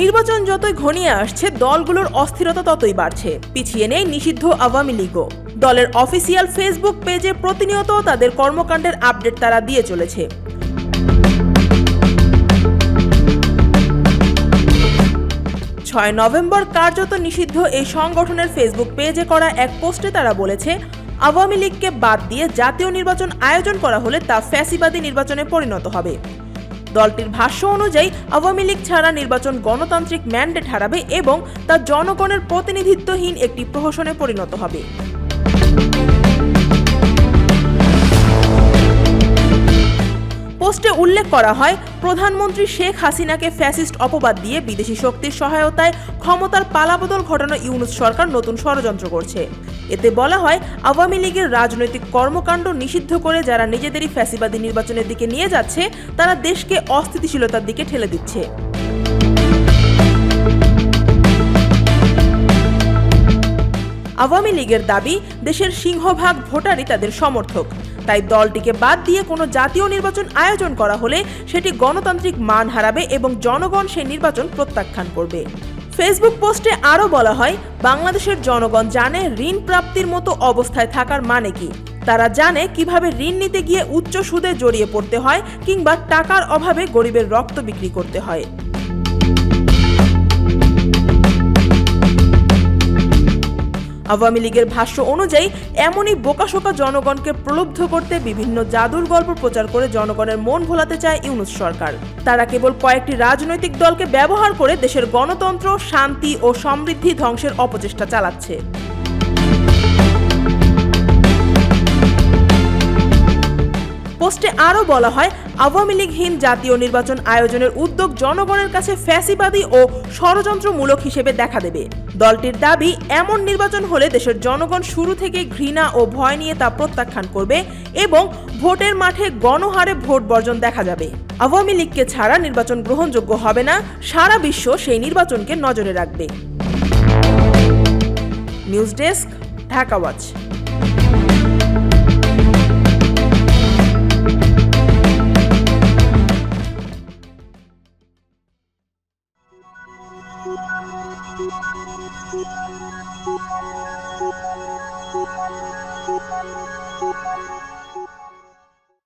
নির্বাচন যতই ঘনিয়ে আসছে, দলগুলোর অস্থিরতা ততই বাড়ছে। পিছিয়ে নেই নিষিদ্ধ আওয়ামী লীগও। দলের অফিসিয়াল ফেসবুক পেজে প্রতিনিয়ত তাদের কর্মকাণ্ডের আপডেট তারা দিয়ে চলেছে। ছয় নভেম্বর কার্যত নিষিদ্ধ এই সংগঠনের ফেসবুক পেজে করা এক পোস্টে তারা বলেছে, আওয়ামী লীগকে বাদ দিয়ে জাতীয় নির্বাচন আয়োজন করা হলে তা ফ্যাসিবাদী নির্বাচনে পরিণত হবে। দলটির ভাষ্য অনুযায়ী, আওয়ামী লীগ ছাড়া নির্বাচন গণতান্ত্রিক ম্যান্ডেট হারাবে এবং তা জনগণের প্রতিনিধিত্বহীন একটি প্রহসনে পরিণত হবে। পোস্টে উল্লেখ করা হয়, প্রধানমন্ত্রী শেখ হাসিনাকে ফ্যাসিস্ট অপবাদ দিয়ে বিদেশি শক্তির সহায়তায় ক্ষমতার পালাবদল ঘটানো ইউনুস সরকার নতুন ষড়যন্ত্র করছে। এতে বলা হয়, আওয়ামী লীগের রাজনৈতিক কর্মকাণ্ড নিষিদ্ধ করে যারা নিজেদেরই ফ্যাসিবাদী নির্বাচনের দিকে নিয়ে যাচ্ছে, তারা দেশকে অস্থিতিশীলতার দিকে ঠেলে দিচ্ছে। আওয়ামী লীগের দাবি, দেশের সিংহভাগ ভোটারই তাদের সমর্থক। তাই দলটিকে বাদ দিয়ে কোনো জাতীয় নির্বাচন আয়োজন করা হলে সেটি গণতান্ত্রিক মান হারাবে এবং জনগণ সেই নির্বাচন প্রত্যাখ্যান করবে। ফেসবুক পোস্টে আরও বলা হয়, বাংলাদেশের জনগণ জানে ঋণ প্রাপ্তির মতো অবস্থায় থাকার মানে কি। তারা জানে কীভাবে ঋণ নিতে গিয়ে উচ্চ সুদে জড়িয়ে পড়তে হয় কিংবা টাকার অভাবে গরিবের রক্ত বিক্রি করতে হয়। আওয়ামী লীগের ভাষ্য অনুযায়ী, এমনই বোকাশোকা জনগণকে প্রলুব্ধ করতে বিভিন্ন জাদুর গল্প প্রচার করে জনগণের মন ভোলাতে চায় ইউনুস সরকার। তারা কেবল কয়েকটি রাজনৈতিক দলকে ব্যবহার করে দেশের গণতন্ত্র, শান্তি ও সমৃদ্ধি ধ্বংসের অপচেষ্টা চালাচ্ছে। পোস্টে আরও বলা হয় আওয়ামী লীগহীন জাতীয় নির্বাচন আয়োজনের উদ্যোগ জনগণের কাছে ফ্যাসিবাদী ও ষড়যন্ত্রমূলক হিসেবে দেখা দেবে। দলটির দাবি, এমন নির্বাচন হলে দেশের জনগণ শুরু থেকে ঘৃণা ও ভয় নিয়ে তা প্রত্যাখ্যান করবে এবং ভোটের মাঠে গণহারে ভোট বর্জন দেখা যাবে। আওয়ামী লীগকে ছাড়া নির্বাচন গ্রহণযোগ্য হবে না, সারা বিশ্ব সেই নির্বাচনকে নজরে রাখবে। News desk, Dhaka Thank you.